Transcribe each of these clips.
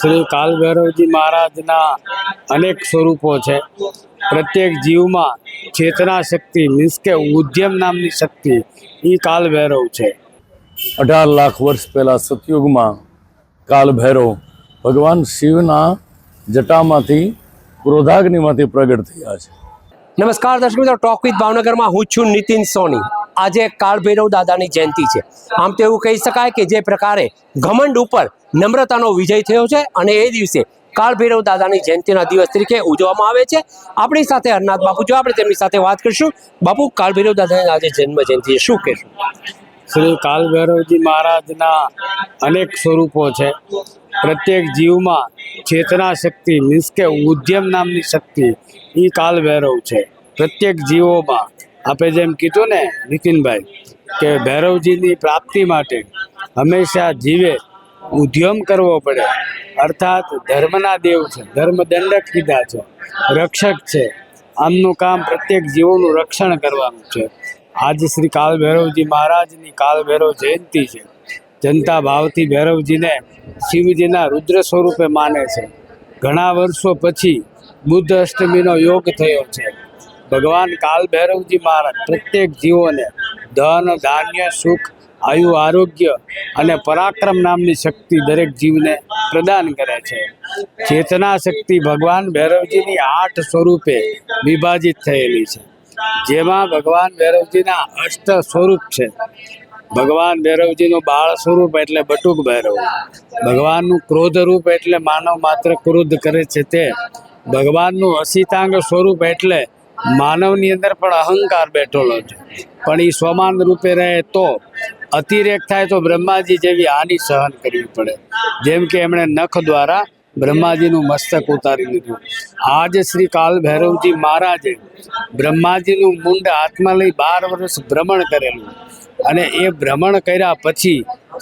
શ્રી કાલભૈરવજી મહારાજના અનેક સ્વરૂપો છે. પ્રત્યેક જીવમાં ચેતના શક્તિ મીન્સ કે ઉદ્યમ નામની શક્તિ એ કાલભૈરવ છે. અઢાર લાખ વર્ષ પહેલાં સતયુગમાં કાલ ભૈરવ ભગવાન શિવના જટામાંથી ક્રોધાગ્નિમાંથી પ્રગટ થયા છે. નમસ્કાર દર્શક મિત્રો ટોક વિથ ભાવનગરમાં હું છું નીતિન સોની. આજે કાળભૈરવ દાદાની જયંતિ છે. આમ તો એવું કહી શકાય કે જે પ્રકારે ઘમંડ ઉપર નમ્રતાનો વિજય થયો છે અને એ દિવસે કાળભૈરવ દાદાની જયંતિના દિવસ તરીકે ઉજવવામાં આવે છે. આપણી સાથે હરનાથ બાપુ જો આપણે તેમની સાથે વાત કરીશું. બાપુ, કાળભૈરવ દાદાની આજે જન્મ જયંતિ શું કહેશું? શ્રી કાલભૈરવજી મહારાજના અનેક સ્વરૂપો છે. પ્રત્યેક જીવમાં ચેતના શક્તિ મીન્સ કે ઉદ્યમ નામની શક્તિ એ કાલભૈરવ છે. પ્રત્યેક જીવોમાં આપણે જેમ કીધું ને નીતિનભાઈ, કે ભૈરવજીની પ્રાપ્તિ માટે હંમેશા જીવે ઉદ્યમ કરવો પડે. અર્થાત ધર્મના દેવ છે, ધર્મ દંડક કીધા છે, રક્ષક છે. આમનું કામ પ્રત્યેક જીવોનું રક્ષણ કરવાનું છે. આજે શ્રી કાલ ભૈરવજી મહારાજની કાલ ભૈરવ જયંતિ છે. જનતા ભાવથી ભૈરવજીને શિવજીના રુદ્ર સ્વરૂપે માને છે. ઘણા વર્ષો પછી બુદ્ધ અષ્ટમીનો યોગ થયો છે. ભગવાન કાલ ભૈરવજી મહારાજ પ્રત્યેક જીવોને ધન, ધાન્ય, સુખ, આયુ, આરોગ્ય અને પરાક્રમ નામની શક્તિ દરેક જીવને પ્રદાન કરે છે. ચેતના શક્તિ ભગવાન ભૈરવજીની આઠ સ્વરૂપે વિભાજિત થયેલી છે. જેમાં ભગવાન ભૈરવજીના અષ્ટ સ્વરૂપ છે. ભગવાન ભૈરવજીનું બાળ સ્વરૂપ એટલે બટુક ભૈરવ. ભગવાનનું ક્રોધ રૂપ એટલે માનવ માત્ર ક્રોધ કરે છે તે. ભગવાનનું અસિતાંગ સ્વરૂપ એટલે માનવની અંદર પણ અહંકાર બેઠેલો છે. પણ એ સ્વમાન રૂપે રહે તો અતિરેક થાય તો બ્રહ્માજી જેવી હાનિ સહન કરવી પડે. જેમ કે એમણે નખ દ્વારા બ્રહ્માજીનું મસ્તક ઉતારી લીધું આજ શ્રી કાલ ભૈરવજી મહારાજે બ્રહ્માજીનું મુંડ હાથમાં લઈ બાર વર્ષ ભ્રમણ કરેલું. અને એ ભ્રમણ કર્યા પછી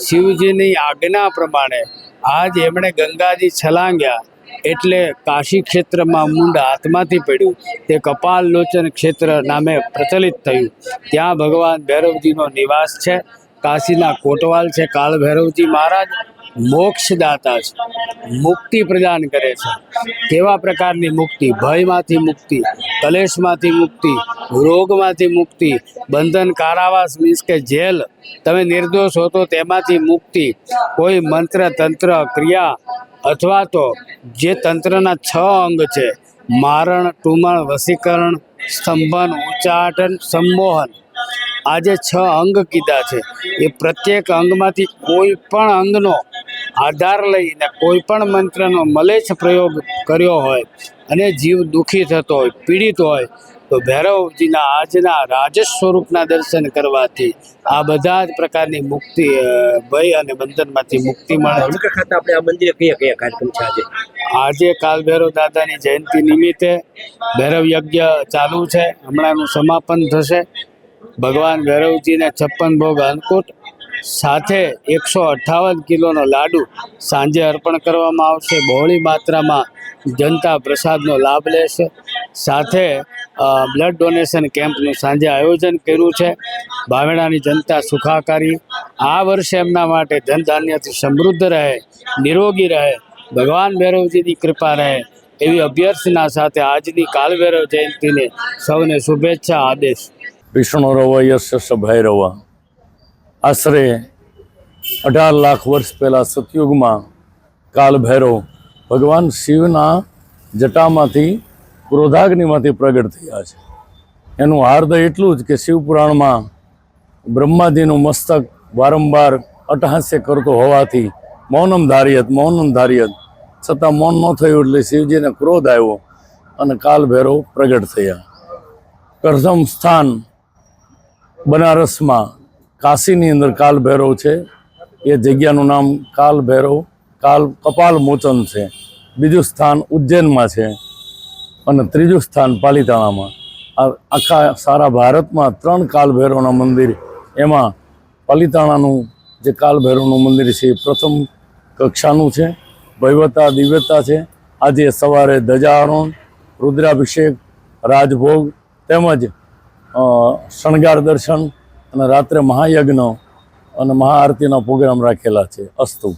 શિવજીની આજ્ઞા પ્રમાણે આજ એમણે ગંગાજી છલાંગ્યા. એટલે કાશી ક્ષેત્રમાં મુંડ હાથમાંથી પડ્યું. તે કપાલ લોચન ક્ષેત્ર નામે પ્રચલિત થયું. ત્યાં ભગવાન ભૈરવજીનો નિવાસ છે. કાશીના કોટવાલ છે. કાળ ભૈરવજી મહારાજ મોક્ષદાતા છે. મુક્તિ પ્રદાન કરે છે. કેવા પ્રકારની મુક્તિ? ભયમાંથી મુક્તિ, કલેશમાંથી મુક્તિ, રોગમાંથી મુક્તિ, બંધન, કારાવાસ મીન્સ કે જેલ. તમે નિર્દોષ હો તો તેમાંથી મુક્તિ. કોઈ મંત્ર, તંત્ર, ક્રિયા અથવા તો જે તંત્રના છ અંગ છે, મારણ, ટુમણ વસીકરણ સ્તંભન, ઉચ્ચાટન, સંમોહન. આ જે છ અંગ કીધા છે. એ પ્રત્યેક અંગમાંથી કોઈ પણ અંગનો આધાર લઈને કોઈ પણ મંત્રનો મલેચ્છ પ્રયોગ કર્યો હોય અને જીવ દુઃખી થતો હોય, પીડિત હોય તો ભૈરવજીના આજના રાજસ સ્વરૂપના દર્શન કરવાથી આ બધા જ પ્રકારની મુક્તિ ભય અને બંધનમાંથી મુક્તિ મળે ખાતે આપણે આ મંદિરે કયા કયા કાર્યક્રમ છે આજે? આજે કાલ ભૈરવ દાદાની જયંતિ નિમિત્તે ભૈરવ યજ્ઞ ચાલુ છે. હમણાંનું સમાપન થશે. ભગવાન ભૈરવજીને છપ્પન ભોગ અન્નકૂટ સાથે એકસો અઠ્ઠાવન કિલોનો લાડુ સાંજે અર્પણ કરવામાં આવશે. બહોળી માત્રામાં જનતા પ્રસાદનો લાભ લેશે. સાથે બ્લડ ડોનેશન કેમ્પનું સાંજે આયોજન કર્યું છે. ભાવેણાની જનતા સુખાકારી. આ વર્ષે એમના માટે ધનધાન્યથી સમૃદ્ધ રહે, નિરોગી રહે, ભગવાન ભૈરવજીની કૃપા રહે એવી અભ્યર્થના સાથે આજની કાલભૈરવ જયંતિને સૌને શુભેચ્છા આદેશ. વિષ્ણુ રવ. યશ ભૈરવ આશરે અઢાર લાખ વર્ષ પહેલાં સતયુગમાં કાલભૈરવ ભગવાન શિવના જટામાંથી, ક્રોધાગ્નિમાંથી પ્રગટ થયા છે. એનું હાર્દય એટલું જ કે શિવપુરાણમાં બ્રહ્માજીનું મસ્તક વારંવાર અટહાસ્ય કરતો હોવાથી મૌનમ ધાર્યત મૌનમ ધાર્યત. છતાં મૌન ન થયું એટલે શિવજીને ક્રોધ આવ્યો અને કાલભૈરવ પ્રગટ થયા. પ્રથમ સ્થાન બનારસમાં કાશીની અંદર કાલ ભૈરવ છે. એ જગ્યાનું નામ કાલ ભૈરવ, કાલ કપાલ મોચન છે. બીજું સ્થાન ઉજ્જૈનમાં છે. અને ત્રીજું સ્થાન પાલિતાણામાં. આખા સારા ભારતમાં ત્રણ કાલ ભૈરવના મંદિર એમાં પાલિતાણાનું જે કાલ ભૈરવનું મંદિર છે એ પ્રથમ કક્ષાનું છે. ભૈવતા દિવ્યતા છે. આજે સવારે ધજારોહણ રુદ્રાભિષેક, રાજભોગ તેમજ શણગાર દર્શન અને રાત્રે મહાયજ્ઞ અને મહાઆરતીનો પ્રોગ્રામ રાખેલા છે. અસ્તુ.